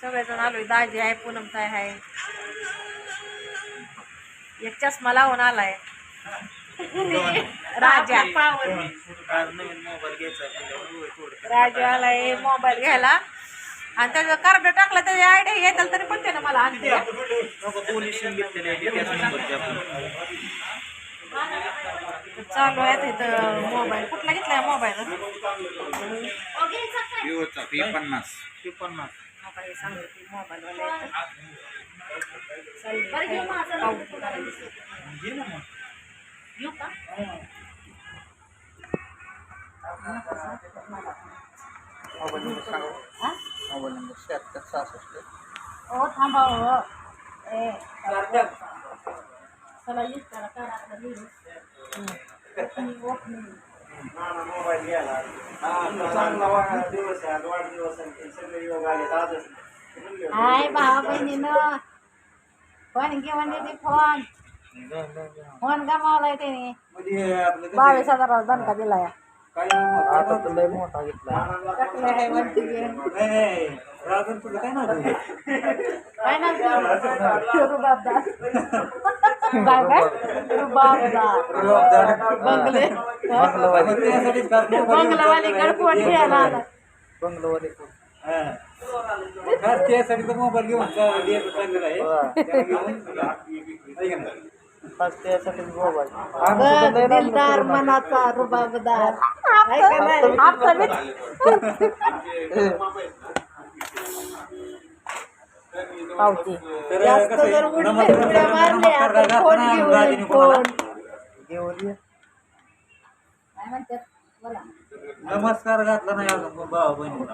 सगळेजण आलोय. दाजी आहे पूनमताई आहे. एक चष्मा लावून आलाय. राजा. राजू आलाय मोबाईल घ्यायला. आणि त्याचं कार्ड टाकलं त्याची आयडिया येतील तरी पण त्यानं मला आणते चालू आहे तिथं मोबाईल. कुठला घेतलाय मोबाईल? विवोचा पी पन्नास. पन्नास मोबाईल सांगते ती मोबाईल वाला घे ना मग येऊ का मोबाईल नंबर सांगा मोबाईल नंबर शहात्तर सहासष्ट हो थांबा हो. ए चला येत करा करा आता लिहू. ओपनिंग ओपनिंग मोबाईल घ्यायला हा चांगला वाढ दिवस आहे आज वाढदिवस आहे ते सगळे योग आले आजच हाय भावा बहिणीनं फोन घेऊन येते फोन फोन गमावलाय त्याने मध्ये आपलं कसं बावीस हजाराचा दणका दिलाय काय आता तर लय मोठा घेतला टाकलं आहे वरती घेऊन. नाही नाही राजन तुझं काय नाव तुझं? काय ना रुबाबदार काय काय रुबाबदार बंगले. बंगलावालीकडे फोन घ्यायला आला. बंगलोवाले हा. खास त्यासाठी तर मोबाईल घेऊन चा- द्यायचं चाललेलं आहे दिलदार मनाचा रुबाबदार पावती. जास्त जर उड्या मारल्या तर पुन्हा घेऊन राजीने ये, कोणाला? फोन. घेऊन ये. काय म्हणतात? बोला. नमस्कार घातला नाही अजून भावा बहिणीला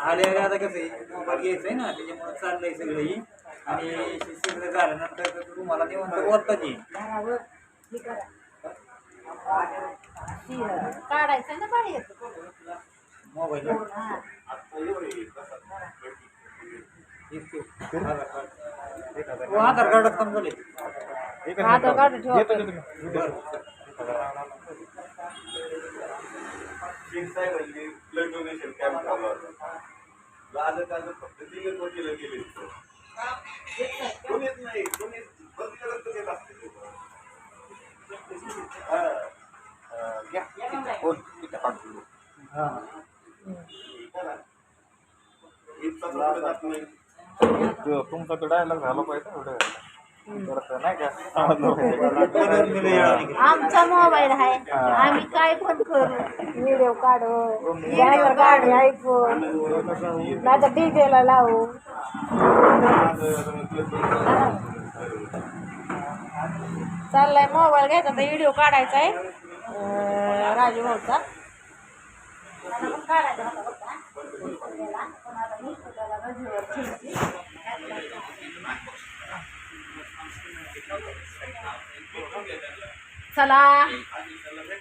आले आले आता कसं आहे मोबाईल घ्यायचंय ना त्याच्यामुळे चाललंय सगळं ही. आणि सगळं झाल्यानंतर तर तुम्हाला निवंत बोलतात येईल हे ती, काढायचं ना बाहेर. मोबाईल हा. आधार कार्डात काम Aadhaar card. Blood donation camp चालू होता लाल ताजं फक्त दिले त्वचेला गेले कोणीच नाही कोणीच बंद रक्त असते हा. तुमचा डायलॉग झाला पाहिजे एवढं नाही का? आमचा मोबाईल आहे. आम्ही काय पण करू. व्हिडिओ काढू. ड्रायव्हर गाडी ऐकू. नाही तर डीजेला लावू. चाललाय मोबाईल घ्यायचा तर व्हिडिओ काढायचा आहे राजू भाऊचा. काढायचा चला।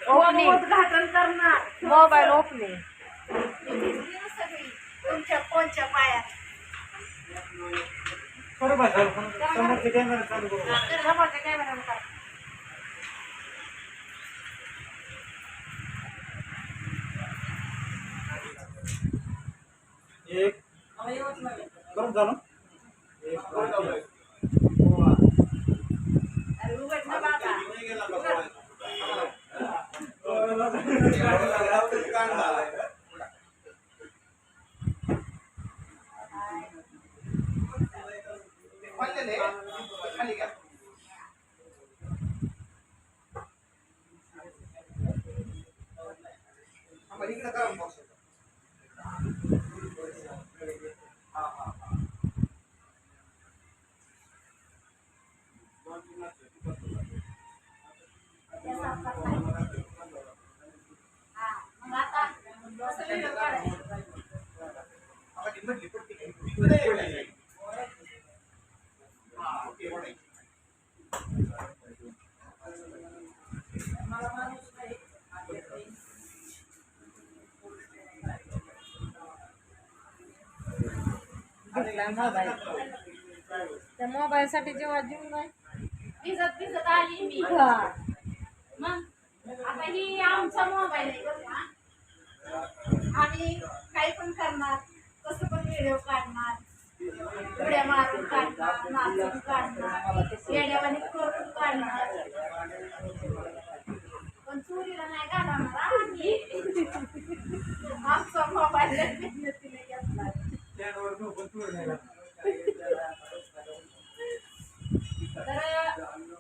ओपनिंग. उद्घाटन करणार. मोबाईल ओपनिंग तुमच्या फोनच्या पायात. बरोबर समोरचे कॅमेरा चालू करू. समोरच्या कॅमेऱ्यावर करा. करून चालू एक अरे घेतला मोबाईल. त्या जेव्हा जीव नाही भिजत आली मी. मग आता ही आमचा मोबाईल आहे आम्ही काही पण करणार कसं पण व्हिडिओ काढणार उड्या मारून काढणार नाचून काढणार येड्यावाने करून काढणार.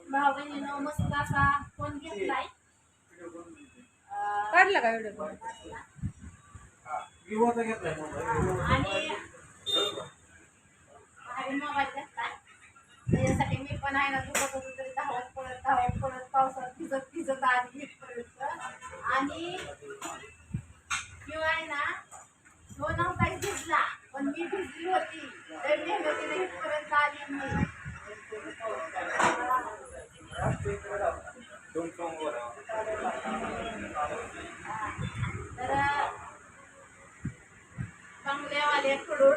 भाऊ बहिणीनं मस्त असा फोन घेतलाय. अं, काढला का व्हिडिओ कॉल विवोचा आणि भारी मोबाईल घेतलाय. मी पण आहे ना दुखत होतो तरी धावत पळत धावत पळत पावसात भिजत भिजत आली इथपर्यंत आणि बंगल्यावाले कुठं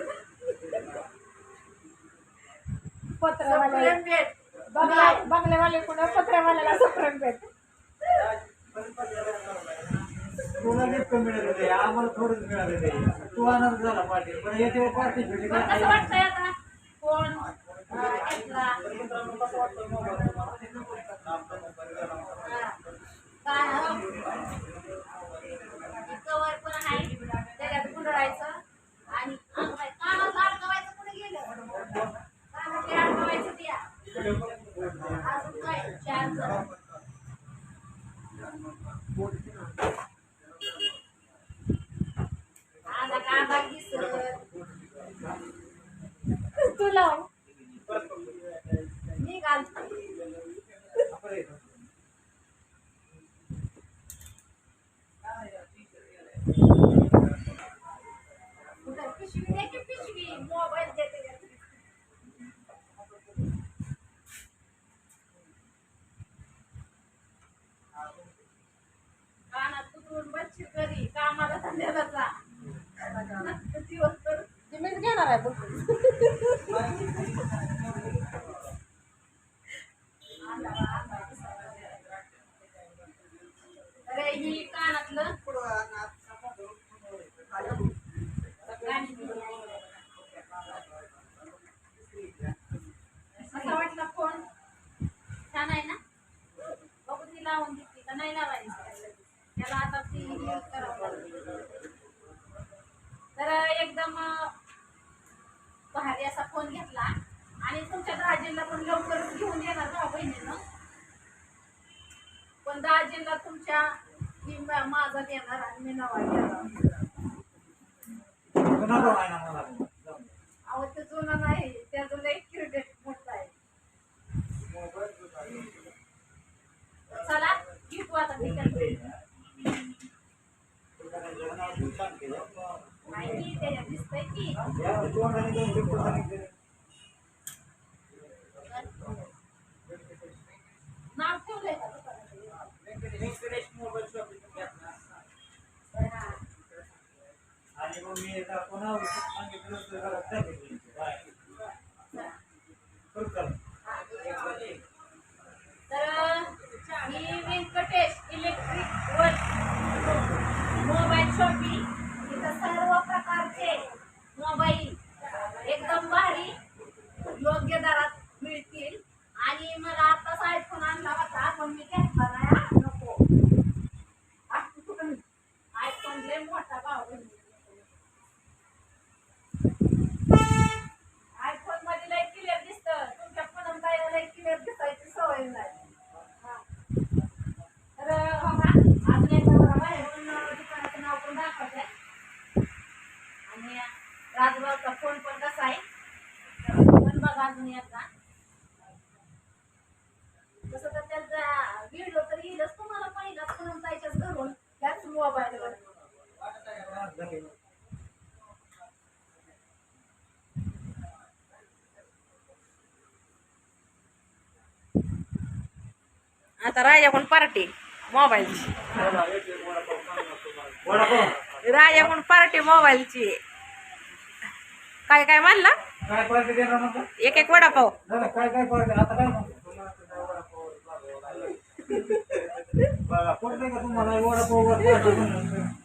भेट. बंगला पत्रावाल्याला सप्रम भेट. तुला आम्हाला तू. आनंद झाला पाटील. पण येते पार्टी भेटी तुला मी घालतो 那还不是 पण दाजींना तुमच्या की माझा देणार आणि मी नवा घेणार अहो जुना नाही त्याचं जुना एक क्रिकेट मोठा आहे चला घेतो आता नाही त्याच्यात दिसतंय की आणि मग मी पुन्हा सांगितलं आता राजा कोण पार्टी? मोबाईलची. राजा कोण पार्टी मोबाईलची? काय काय म्हणला? एक एक वडापाव. काय वडापाव.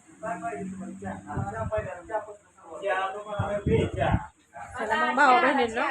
चला मग भाऊ बहिणींना